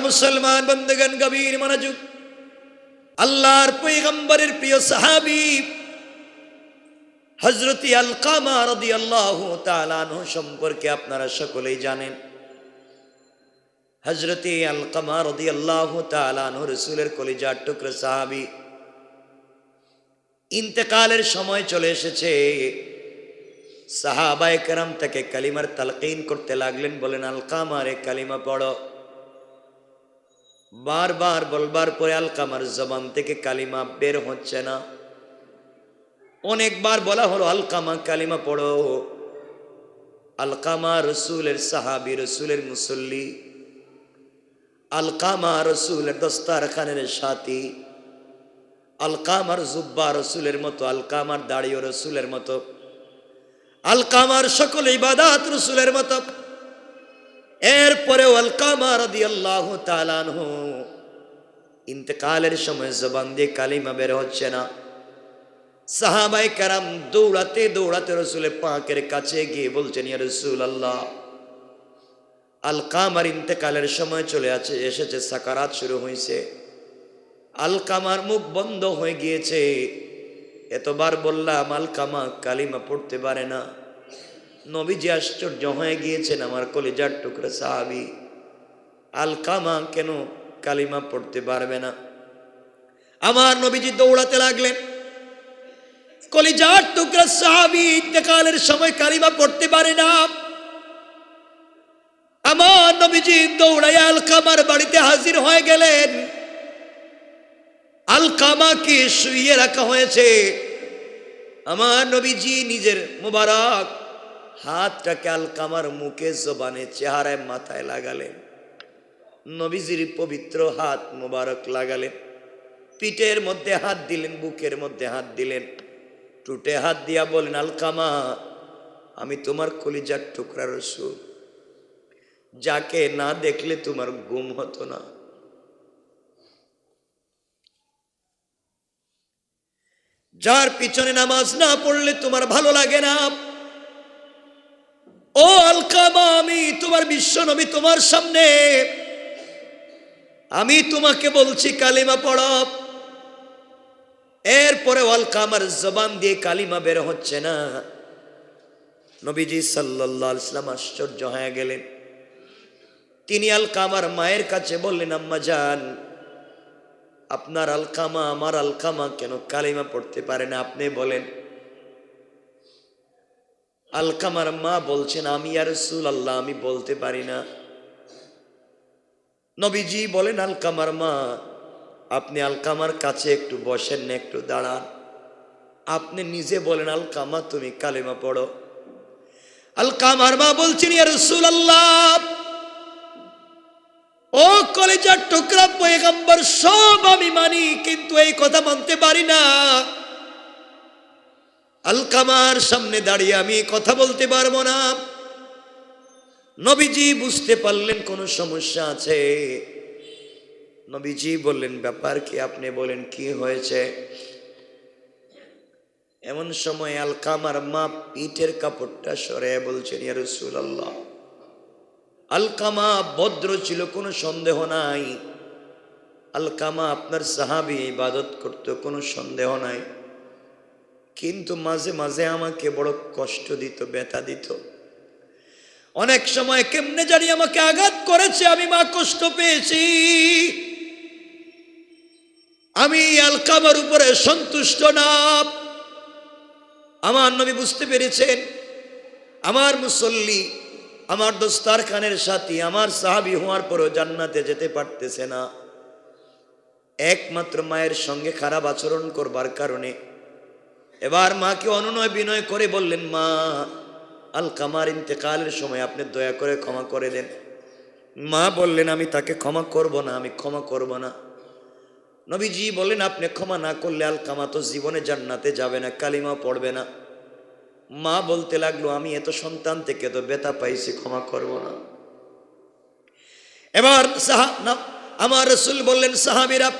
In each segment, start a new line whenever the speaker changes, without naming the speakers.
মুসলমান বন্ধুগণ, গভীর মনোযোগ। আল্লাহর পৈগম্বরের প্রিয় সাহাবি হজরতি আলকামা রদি আল্লাহ তালানহ সম্পর্কে আপনারা সকলেই জানেন। হজরতি আলকামা রদি আল্লাহ তালানহ রসুলের কলিজার টুকরো সাহাবি ইন্তেকালের সময় চলে এসেছে। সাহাবায় কেরাম তাকে কালিমার তালকিন করতে লাগলেন, বলেন, আলকামারে কালিমা পড়ো। বারবার বলবার পরে আলকামার জবান থেকে কালিমা বের হচ্ছে না। অনেকবার বলা হলো, আলকামা কালিমা পড়ো। আলকামা রসুলের সাহাবি, রসুলের মুসল্লি, আলকামা রসুলের দস্তার খানের সাথী, আলকামার জুব্বা রসুলের মতো, আলকামার দাড়িও রসুলের মতো, আলকামার সকল ইবাদাত রসুলের মতো। আল্লাহ তালানহ ইন্তেকালের সময় জবান দিয়ে কালিমা বের হচ্ছে না। সাহাবাই কারাম দৌড়াতে দৌড়াতে রসুলের পাকের কাছে গিয়ে বলছেন, ইয়া রসুল আল্লাহ আলকামার ইন্তেকালের সময় চলে আছে, এসেছে, সাকারাত শুরু হয়েছে আলকামার মুখ বন্ধ হয়ে গিয়েছে। এতবার বললাম, আলকামা কালিমা পড়তে পারে না। নবীজি আশ্চর্য হয়ে গিয়েছেন, আমার কলিজার টুকরা সাহাবি, আলকামা কেন কালিমা পড়তে পারবে না? আমার নবীজি দৌড়াতে লাগলেন, কলিজার টুকরা সাহাবি, ইন্তেকালের সময় কালিমা পড়তে পারে না। আমার নবীজি দৌড়ায় আলকামার বাড়িতে হাজির হয়ে গেলেন। আলকামাকে শুইয়ে রাখা হয়েছে। আমার নবীজি নিজের মুবারক হাতটাকে আলকামার মুখে জবানে চেহারায় মাথায় লাগালেন। নবীজির পবিত্র হাত মুবারক লাগালেন। পিঠের মধ্যে হাত দিলেন, বুকের মধ্যে হাত দিলেন। টুটে হাত দিয়া বলেন আলকামা আমি তোমার কলিজার টুকরা রসুল। যাকে না দেখলে তোমার গুম হতো না। যার পিছনে নামাজ না পড়লে তোমার ভালো লাগে না। ও আলকামা, আমি তোমার বিশ্ব নবী তোমার সামনে। আমি তোমাকে বলছি কালিমা পড়। এরপরে আলকামার জবান দিয়ে কালিমা বের হচ্ছে না। নবীজি সাল্লাহ ইসলাম আশ্চর্য হয়ে গেলেন। তিনি আলকামার মায়ের কাছে বললেন, আম্মা যান আপনার আলকামা, আমার আলকামা কেন কালিমা পড়তে পারে না? আপনি বলেন আলকামার মা বলছেন, আমি আর রসুল আল্লাহ আমি বলতে পারি না। নবীজি বলেন, আলকামার মা, আপনি আলকামার কাছে একটু বসেন না, একটু দাঁড়ান। আপনি নিজে বলেন, আলকামা, তুমি কালেমা পড়ো। আলকামার মা বলছেন, ইয়া রসুল আল্লাহ ও কলেজার টুকরা, পয়গম্বর, সব আমি মানি, কিন্তু এই কথা মানতে পারি না। আলকামার সামনে দাঁড়িয়ে আমি কথা বলতে পারব না। নবীজি বুঝতে পারলেন কোনো সমস্যা আছে। নবীজি বললেন, ব্যাপার কি আপনি বলেন, কি হয়েছে? এমন সময় আলকামার মা পিঠের কাপড়টা সরে বলছেন, ইয়া রাসূলুল্লাহ, আলকামা ভদ্র ছিল, কোনো সন্দেহ নাই। আলকামা আপনার সাহাবি ইবাদত করত, কোনো সন্দেহ নাই। কিন্তু মাঝে মাঝে আমাকে বড় কষ্ট দিত, ব্যথা দিত। অনেক সময় কেমনে জানি আমাকে আঘাত করেছে, আমি মা কষ্ট পেয়েছি। আমি আলকামার উপরে সন্তুষ্ট না। আমার নবী বুঝতে পেরেছেন, আমার মুসল্লি, আমার দোস্তার খানের সাথী, আমার সাহাবি হওয়ার পরও জান্নাতে যেতে পারতেছে না। একমাত্র মায়ের সঙ্গে খারাপ আচরণ করবার কারণে এবার মাকে অনুনয় বিনয় করে বললেন, মা আল কামার ইন্তেকালের সময় আপনি দয়া করে ক্ষমা করে দেন। মা বললেন, আমি তাকে ক্ষমা করব না, আমি ক্ষমা করব না। নবীজি বললেন, আপনি ক্ষমা না করলে আল কামা তো জীবনে জান্নাতে যাবে না, কালিমা পড়বে না। মা বলতে লাগল, আমি এত সন্তান থেকে তো বেতা পাইছি, ক্ষমা করব না। এবার সাহা, না, আমার রসুল বললেন, সাহাবিরা,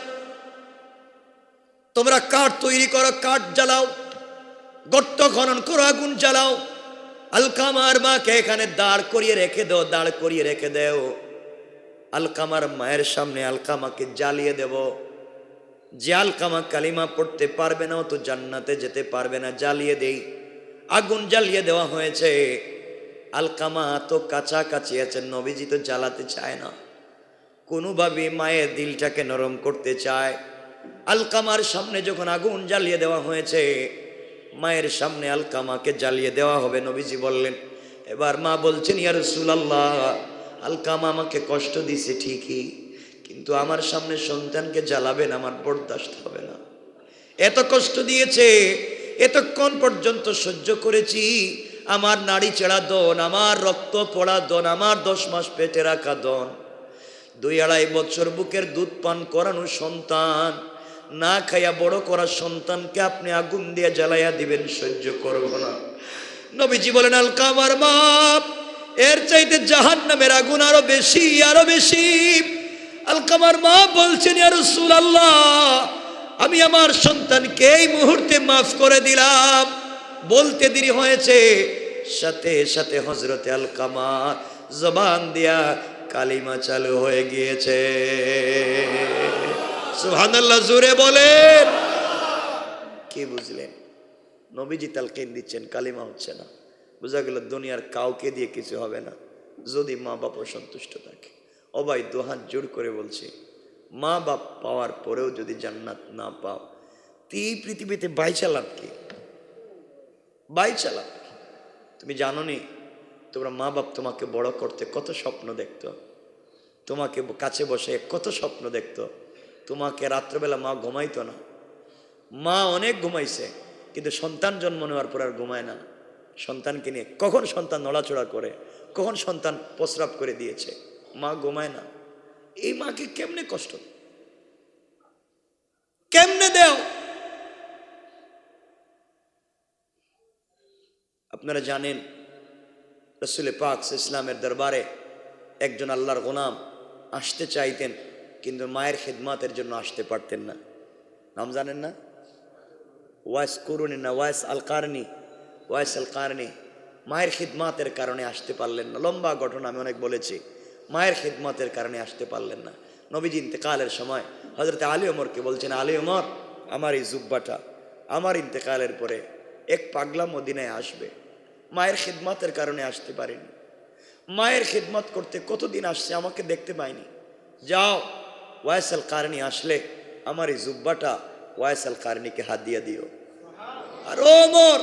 তোমরা কাঠ তৈরি করো, কাঠ জ্বালাও। গর্ত খনন করো, আগুন জ্বালাও। আলকামার মাকে এখানে দাঁড় করিয়ে রেখে দাও, দাঁড় করিয়ে রেখে দেও। আলকামার মায়ের সামনে আলকামাকে জ্বালিয়ে দেব। যে আলকামা কালিমা পড়তে পারবে না তো জান্নাতে যেতে পারবে না, জ্বালিয়ে দেই। আগুন জ্বালিয়ে দেওয়া হয়েছে। আলকামা তো কাছাকাছি আছে, নবীজি তো জ্বালাতে চায় না। কোনোভাবে মায়ের দিলটাকে নরম করতে চায়। আলকামার সামনে যখন আগুন জ্বালিয়ে দেওয়া হয়েছে মায়ের সামনে আলকামাকে জ্বালিয়ে দেওয়া হবে, নবীজি বললেন। এবার মা বলছেন ইয়ার সুলাল্লাহ আলকামা আমাকে কষ্ট দিছে ঠিকই, কিন্তু আমার সামনে সন্তানকে জ্বালাবেন, আমার বরদাস্ত হবে না। এত কষ্ট দিয়েছে, এতক্ষণ পর্যন্ত সহ্য করেছি, আমার নাড়ি চেড়া দন, আমার রক্ত পড়া দন, আমার দশ মাস পেটে রাখা দন। দুই আড়াই বছর বুকের দুধ পান করানো সন্তান না খাইয়া বড় করা সন্তানকে আপনি আগুন দিয়ে জ্বালাইয়া দিবেন, সহ্য করব না। নবীজি বলেন আলকা আমার বাপ, এর চাইতে জাহান নামের আগুন আরও বেশি আরও বেশি। আলকামার মা বলছেন আল্লাহ আমি আমার সন্তানকে এই মুহূর্তে মাফ করে দিলাম। বলতে দেরি হয়েছে। সাথে সাথে হজরতে আলকামা জবান দিয়া কালিমা চালু হয়ে গিয়েছে। সুহানাল্লাহ জুড়ে বলেন। কি বুঝলেন? নবীজি তালকিন দিচ্ছেন, কালিমা হচ্ছে না। বোঝা গেল দুনিয়ার কাউকে দিয়ে কিছু হবে না, যদি মা বাপ সন্তুষ্ট থাকে। অবাই দোহাত জোর করে বলছি, মা বাপ পাওয়ার পরেও যদি জান্নাত না পাও, তি পৃথিবীতে বাই চালাপ কি? বাই কি? তুমি জানো নি তোমরা মা বাপ তোমাকে বড় করতে কত স্বপ্ন দেখতো? তোমাকে কাছে বসে কত স্বপ্ন দেখতো? তোমাকে রাত্রবেলা মা ঘুমাইতো না। মা অনেক ঘুমাইছে, কিন্তু সন্তান জন্ম নেওয়ার পর আর ঘুমায় না। সন্তানকে নিয়ে কখন সন্তান নড়াচড়া করে, কখন সন্তান প্রস্রাব করে দিয়েছে, মা ঘুমায় না। এই মাকে কেমনে কষ্ট? কেমনে দেও? আপনারা জানেন রসুলে পাক ইসলামের দরবারে একজন আল্লাহর গোলাম আসতে চাইতেন কিন্তু মায়ের খেদমাতের জন্য আসতে পারতেন না। নাম জানেন না? ওয়াইস করুনি না ওয়াইস আল কারনি? ওয়াইস আল মায়ের খিদমাতের কারণে আসতে পারলেন না। লম্বা ঘটনা আমি অনেক বলেছি। মায়ের খিদমতের কারণে আসতে পারলেন না। নবীজি ইন্তেকালের সময় হজরত আলী ওমরকে বলছেন, আলী ওমর, আমার এই জুব্বাটা আমার ইন্তেকালের পরে এক পাগলা মদিনায় আসবে। মায়ের খিদমতের কারণে আসতে পারেনি। মায়ের খিদমত করতে কতদিন আসছে আমাকে দেখতে পাইনি। যাও ওয়াইসাল কারণী আসলে আমার এই জুব্বাটা ওয়াইসাল কারণীকে হাত দিয়ে দিও। আর ও মোর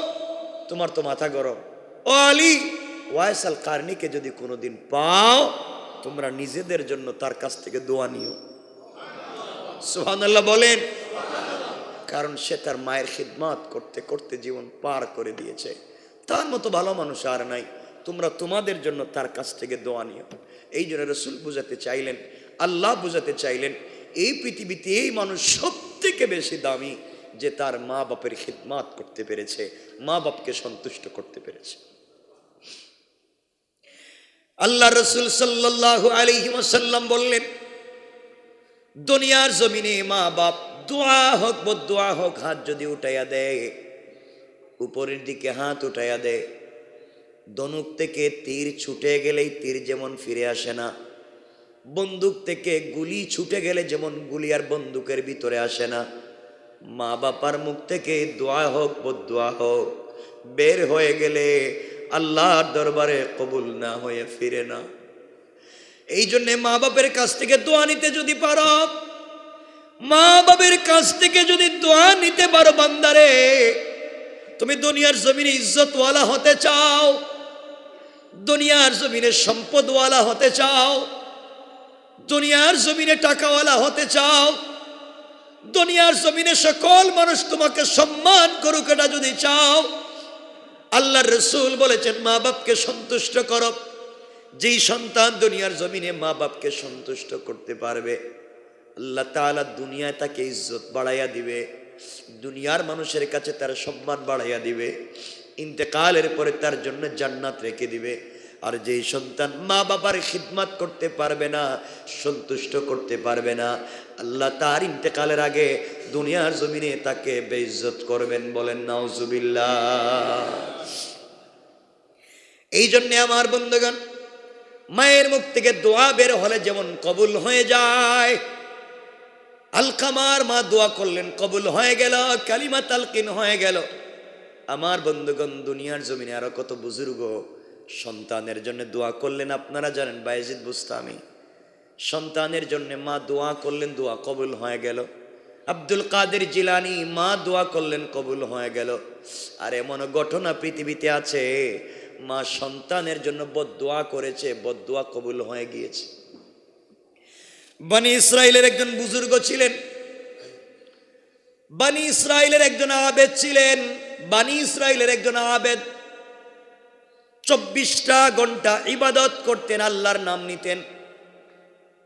তোমার তো মাথা গরম। ও আলী, ওয়াইসাল কারণীকে যদি কোনোদিন পাও, তোমরা নিজেদের জন্য তার কাছ থেকে দোয়া নিও। সুহানাল্লাহ বলেন, কারণ সে তার মায়ের খিদমাত করতে করতে জীবন পার করে দিয়েছে। তার মতো ভালো মানুষ আর নাই। তোমরা তোমাদের জন্য তার কাছ থেকে দোয়া নিও। এই জন্য রসুল বুঝাতে চাইলেন আল্লাহ বোঝাতে চাইলেন, এই পৃথিবীতে এই মানুষ সব থেকে বেশি দামি যে তার মা বাপের খিদমাত করতে পেরেছে, মা বাপকে সন্তুষ্ট করতে পেরেছে। আল্লাহ রসুল সাল্লাহ আলহি ওসাল্লাম বললেন, দুনিয়ার জমিনে মা বাপ দোয়া হোক বদোয়া হোক হাত যদি উঠাইয়া দেয়, উপরের দিকে হাত উঠাইয়া দেয় দনুক থেকে তীর ছুটে গেলেই তীর যেমন ফিরে আসে না বন্দুক থেকে গুলি ছুটে গেলে যেমন গুলি আর বন্দুকের ভিতরে আসে না। মা বাবার মুখ থেকে দোয়া হোক, বদোয়া হোক, বের হয়ে গেলে আল্লাহর দরবারে কবুল না হয়ে ফিরে না। এই জন্যে মা বাপের কাছ থেকে দোয়া নিতে যদি পারো, মা বাবের কাছ থেকে যদি দোয়া নিতে পারো বান্দারে, তুমি দুনিয়ার জমিনে ইজ্জতওয়ালা হতে চাও, দুনিয়ার জমিনে সম্পদওয়ালা হতে চাও দুনিয়ার জমিনে টাকাওয়ালা হতে চাও, দুনিয়ার জমিনে সকল মানুষ তোমাকে সম্মান করুক এটা যদি চাও, আল্লাহর রসুল বলেছেন, মা বাপকে সন্তুষ্ট কর। যেই সন্তান দুনিয়ার জমিনে মা বাপকে সন্তুষ্ট করতে পারবে, আল্লাহ তাআলা দুনিয়ায় তাকে ইজ্জত বাড়াইয়া দিবে, দুনিয়ার মানুষের কাছে তার সম্মান বাড়াইয়া দিবে, ইন্তেকালের পরে তার জন্য জান্নাত রেখে দিবে। আর যেই সন্তান মা বাবার খিদমাত করতে পারবে না, সন্তুষ্ট করতে পারবে না, আল্লাহ তার ইন্তেকালের আগে দুনিয়ার জমিনে তাকে বেইজ্জত করবেন বলেন, নাউজুবিল্লাহ। এই জন্যে আমার বন্ধুগণ, মায়ের মুখ থেকে দোয়া বের হলে যেমন কবুল হয়ে যায়। আলকামার মা দোয়া করলেন, কবুল হয়ে গেল, কালিমা তালকিন হয়ে গেল। আমার বন্ধুগণ, দুনিয়ার জমিনে আরও কত বুজুর্গ সন্তানের জন্য দোয়া করলেন আপনারা জানেন বাইজিদ বুস্তামি। সন্তানের জন্য মা দোয়া করলেন, দোয়া কবুল হয়ে গেল। আব্দুল কাদের জিলানি মা দোয়া করলেন, কবুল হয়ে গেল। আর এমন ঘটনা পৃথিবীতে আছে, মা সন্তানের জন্য বদদোয়া করেছে, বদদোয়া কবুল হয়ে গিয়েছে। বানি ইসরায়েলের একজন বুজুর্গ ছিলেন। বানি ইসরায়েলের একজন আবেদ ছিলেন। বানি ইসরায়েলের একজন আবেদ চব্বিশটা ঘণ্টা ইবাদত করতেন, আল্লাহর নাম নিতেন।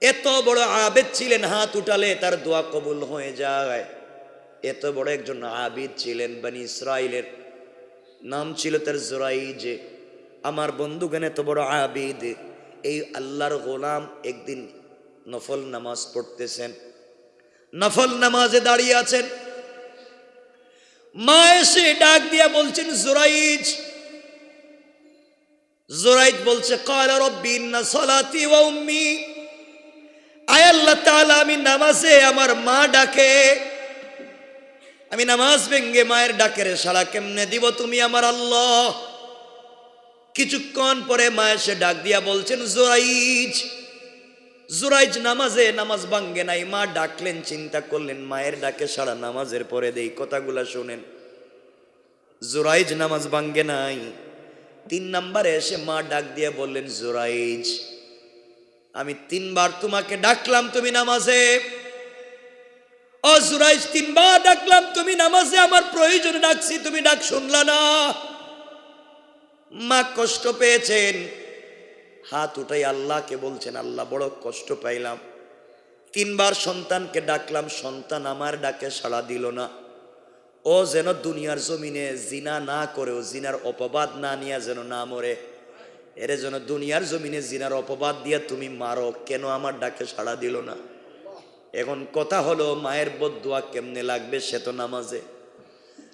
এত বড় আবেদ ছিলেন, হাত উঠালে তার দোয়া কবুল হয়ে যায়। এত বড় একজন আবিদ ছিলেন বানি ইসরায়েলের নাম ছিল তার জোরাইজ। আমার বন্ধুগণ এত বড় আবিদ, এই আল্লাহর গোলাম একদিন নফল নামাজ পড়তেছেন। নফল নামাজে দাঁড়িয়ে আছেন। মা এসে ডাক দিয়া বলছেন, জোরাইজ জোরাইজ বলছে, কালা রব্বি সলাতি আয় আল্লাহ আমি নামাজে আমার মা ডাকে। আমি নামাজ ভেঙ্গে মায়ের ডাকের সাড়া কেমনে দিব তুমি আমার আল্লাহ? কিছুক্ষণ পরে মা এসে ডাক দিয়া বলছেন, জোরাইজ, জুরাইজ নামাজে নামাজ ভাঙ্গে নাই। মা ডাকলেন, চিন্তা করলেন, মায়ের ডাকে সারা নামাজের পরে দেই, কথাগুলা শোনেন। জুরাইজ নামাজ ভাঙ্গে নাই। তিন নাম্বারে এসে মা ডাক দিয়ে বললেন, জোরাইজ, আমি তিনবার তোমাকে ডাকলাম তুমি নামাজে। ও তিনবার ডাকলাম তুমি নামাজে, আমার প্রয়োজনে ডাকছি, তুমি ডাক শুনলা না। মা কষ্ট পেয়েছেন। হাত উঠাই আল্লাহকে বলছেন, আল্লাহ, বড় কষ্ট পাইলাম। তিনবার সন্তানকে ডাকলাম, সন্তান আমার ডাকে সাড়া দিল না। ও যেন দুনিয়ার জমিনে জিনা না করেও জিনার অপবাদ না নিয়া যেন না মরে। এরে যেন দুনিয়ার জমিনে জিনার অপবাদ দিয়া তুমি মারো, কেন আমার ডাকে সাড়া দিল না? এখন কথা হলো, মায়ের বদুয়া কেমনে লাগবে সে তো নামাজে।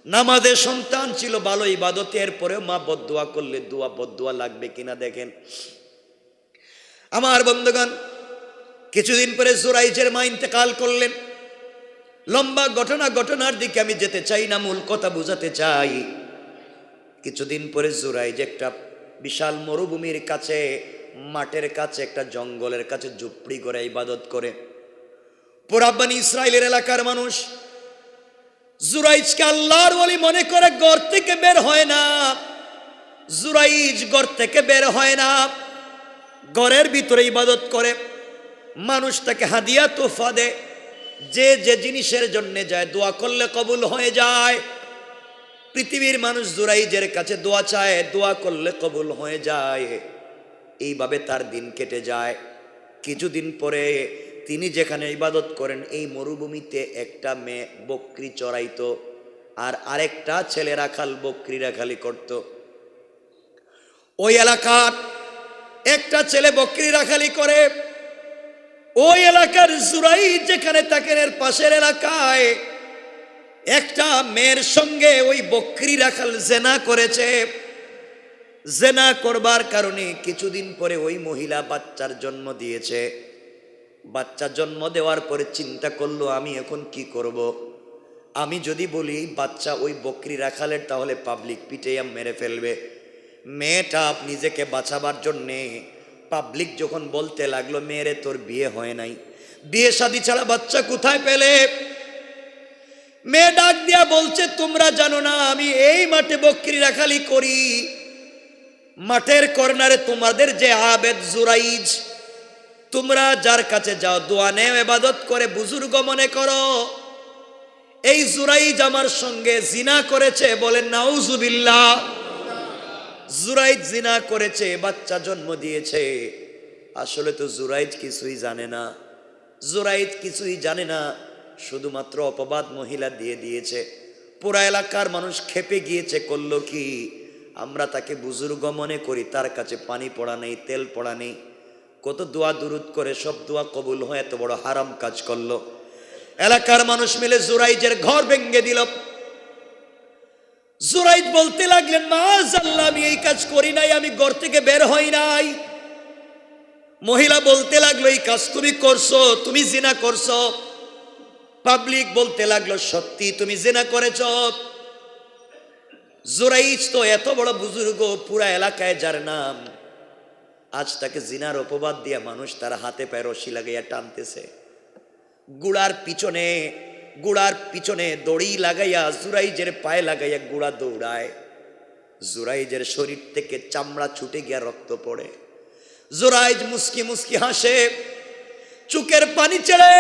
নামাজে সন্তান ছিল, ভালো ইবাদতে, এরপরেও মা বদুয়া করলে দোয়া বদুয়া লাগবে কিনা দেখেন। আমার বন্ধুগণ, কিছুদিন পরে জোরাইজের মা ইন্তেকাল করলেন। লম্বা ঘটনা ঘটনার দিকে আমি যেতে চাই না, মূল কথা বুঝাতে চাই। কিছুদিন পরে জোরাইজ একটা বিশাল মরুভূমির কাছে, মাঠের কাছে, একটা জঙ্গলের কাছে ঝুপড়ি করে ইবাদত করে। পুরাবানি ইসরায়েলের এলাকার মানুষ, জুরাইজকে আল্লাহর বলি মনে করে ঘর থেকে বের হয় না। জুরাইজ ঘর থেকে বের হয় না, ঘরের ভিতরে ইবাদত করে। মানুষ তাকে হাদিয়া তোফা দে যে যে জিনিসের জন্য যায়, দোয়া করলে কবুল হয়ে যায়। পৃথিবীর মানুষ জুরাইজের কাছে দোয়া চায়, দোয়া করলে কবুল হয়ে যায়। এইভাবে তার দিন কেটে যায়। কিছুদিন পরে তিনি যেখানে ইবাদত করেন, এই মরুভূমিতে একটা মেয়ে বকরি চড়াইত আর আরেকটা ছেলে রাখাল বকরি রাখালি করত। ওই এলাকার একটা ছেলে বকরি রাখালি করে ওই এলাকার জুরাই যেখানে থাকেন এর পাশের এলাকায় একটা মেয়ের সঙ্গে ওই বকরি রাখাল জেনা করেছে। জেনা করবার কারণে কিছুদিন পরে ওই মহিলা বাচ্চার জন্ম দিয়েছে। বাচ্চা জন্ম দেওয়ার পরে চিন্তা করল, আমি এখন কি করব। আমি যদি বলি, বাচ্চা ওই বকরি রাখালের, তাহলে পাবলিক পিটেয়া মেরে ফেলবে। মেয়েটা নিজেকে বাঁচাবার জন্যে পাবলিক যখন বলতে লাগল, মেয়েরে, তোর বিয়ে হয় নাই। বিয়ে শাদি ছাড়া বাচ্চা কোথায় পেলে? মেয়ে ডাক দিয়া বলছে, তোমরা জানো না, আমি এই মাঠে বকরি রাখালি করি। মাঠের কর্নারে তোমাদের যে আবেদ জুরাইজ, তোমরা যার কাছে যাও, দোয়া নেও, এবাদত করে, বুজুর্গ মনে করো। এই জুরাইজ আমার সঙ্গে জিনা করেছে বলেন নাউজুবিল্লাহ। জুরাইজ জিনা করেছে, বাচ্চা জন্ম দিয়েছে। আসলে তো জুরাইজ কিছুই জানে না। জুরাইজ কিছুই জানে না, শুধুমাত্র অপবাদ মহিলা দিয়ে দিয়েছে। পুরা এলাকার মানুষ খেপে গিয়েছে, করল কি? আমরা তাকে বুজুর্গ মনে করি, তার কাছে পানি পড়া নেই, তেল পড়া নেই। কত দোয়া দুরুদ করে, সব দোয়া কবুল হয় এত বড় হারাম কাজ করল। এলাকার মানুষ মিলে জুরাইজের ঘর ভেঙ্গে দিল। জুরাইজ বলতে লাগলেন মা আল্লাহ আমি এই কাজ করি নাই, আমি ঘর থেকে বের হই নাই। মহিলা বলতে লাগল, এই কাজ তুমি করছ, তুমি জিনা করছ। পাবলিক বলতে লাগল, সত্যি, তুমি জেনা করেছ। জোরাইজ তো এত বড় বুজুর্গ, পুরা এলাকায় যার নাম, আজ তাকে জিনার অপবাদ দিয়ে মানুষ তার হাতে পায়ে রশি লাগাইয়া টানতেছে। গুড়ার পিছনে গুড়ার পিছনে দড়ি লাগাইয়া জুরাইজের পায়ে লাগাইয়া গুড়া দৌড়ায়। জুরাইজের শরীর থেকে চামড়া ছুটে গিয়া রক্ত পড়ে। জুরাইজ মুস্কি মুস্কি হাসে, চুকের পানি ছেড়ে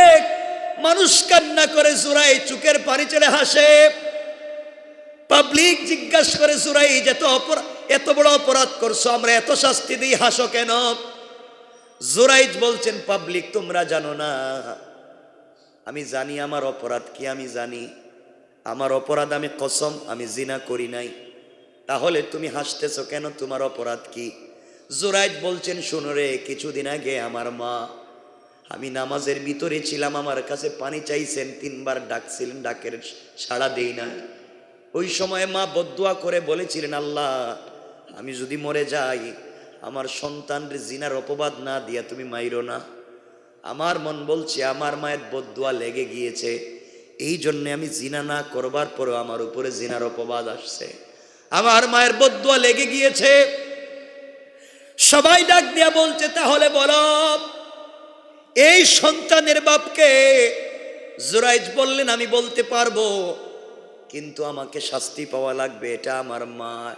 মানুষ কান্না করে জুরাই চুকের পানি ছেড়ে হাসে। পাবলিক জিজ্ঞাসা করে জুরাই এত অপরাধ এত বড় অপরাধ করছ, আমরা এত শাস্তি দিই, হাসো কেন? জুরাইজ বলছেন, পাবলিক তোমরা জানো না। আমি জানি আমার অপরাধ কি, আমি জানি। আমার অপরাধ আমি কসম, আমি জিনা করি নাই। তাহলে তুমি হাসতেছো কেন? তোমার অপরাধ কি? জোরাইজ বলছেন, শোনো রে, কিছুদিন আগে আমার মা, আমি নামাজের ভিতরে ছিলাম, আমার কাছে পানি চাইছেন, তিনবার ডাকছিলেন, ডাকের সাড়া দেই না ওই সময় মা বদুয়া করে বলেছিলেন, আল্লাহ, আমি যদি মরে যাই, আমার সন্তানের জিনার অপবাদ না দিয়া তুমি মাইরো না। আমার মন বলছে, আমার মায়ের বদুয়া লেগে গিয়েছে। এই জন্যে আমি জিনা না করবার পরেও আমার উপরে জিনার অপবাদ আসছে। আমার মায়ের বদুয়া লেগে গিয়েছে। সবাই ডাক দিয়া বলছে, তাহলে বলো, এই সন্তানের বাপকে জুরাইজ বললেন, আমি বলতে পারব, কিন্তু আমাকে শাস্তি পাওয়া লাগবে, এটা আমার মা।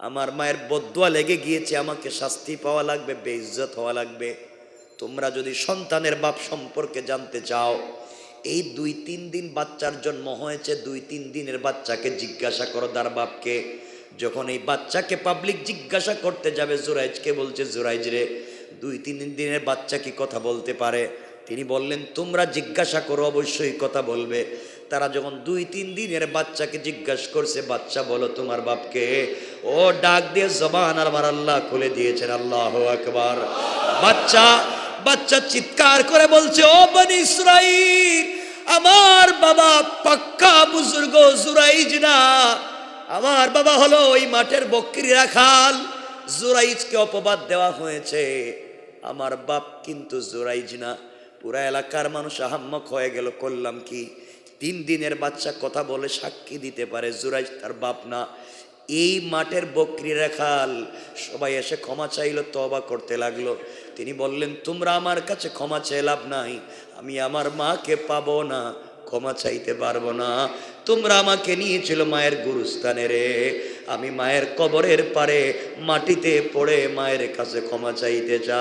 আমার মায়ের বদুয়া লেগে গিয়েছে, আমাকে শাস্তি পাওয়া লাগবে, বেইজ্জত হওয়া লাগবে। তোমরা যদি সন্তানের বাপ সম্পর্কে জানতে চাও, এই দুই তিন দিন বাচ্চার জন্ম হয়েছে, দুই তিন দিনের বাচ্চাকে জিজ্ঞাসা করো তার বাপকে। যখন এই বাচ্চাকে পাবলিক জিজ্ঞাসা করতে যাবে, জুরাইজকে বলছে, জুরাইজ রে, দুই তিন দিনের বাচ্চা কি কথা বলতে পারে? তিনি বললেন, তোমরা জিজ্ঞাসা করো, অবশ্যই কথা বলবে। তারা যখন দুই তিন দিনের বাচ্চাকে জিজ্ঞাসা করছে, বাচ্চা বলো তোমার বাপকে? ও ডাক দিয়ে জবান আর আল্লাহ খুলে দিয়েছেন, আল্লাহ আকবার। বাচ্চা বাচ্চা চিৎকার করে বলছে, ও বনি আমার বাবা পাক্কা বুজুর্গ জুরাইজ না। আমার বাবা হলো ওই মাঠের বকরি রাখাল, জুরাইজকে অপবাদ দেওয়া হয়েছে। আমার বাপ কিন্তু জুরাইজ না। পুরা এলাকার মানুষ আহাম্মক হয়ে গেল, করলাম কি? তিন দিনের বাচ্চা কথা বলে সাক্ষী দিতে পারে, জুরাইজ তার বাপ না। এই মাঠের বকরিরা খাল। সবাই এসে ক্ষমা চাইল তবা করতে লাগল। তিনি বললেন, তোমরা আমার কাছে ক্ষমা চেয়ে লাভ নাই। আমি আমার মাকে পাবো না, ক্ষমা চাইতে পারব না। তোমরা আমাকে নিয়েছিল মায়ের গুরুস্থানে রে। আমি মায়ের কবরের পারে মাটিতে পড়ে মায়ের কাছে ক্ষমা চাইতে চাই।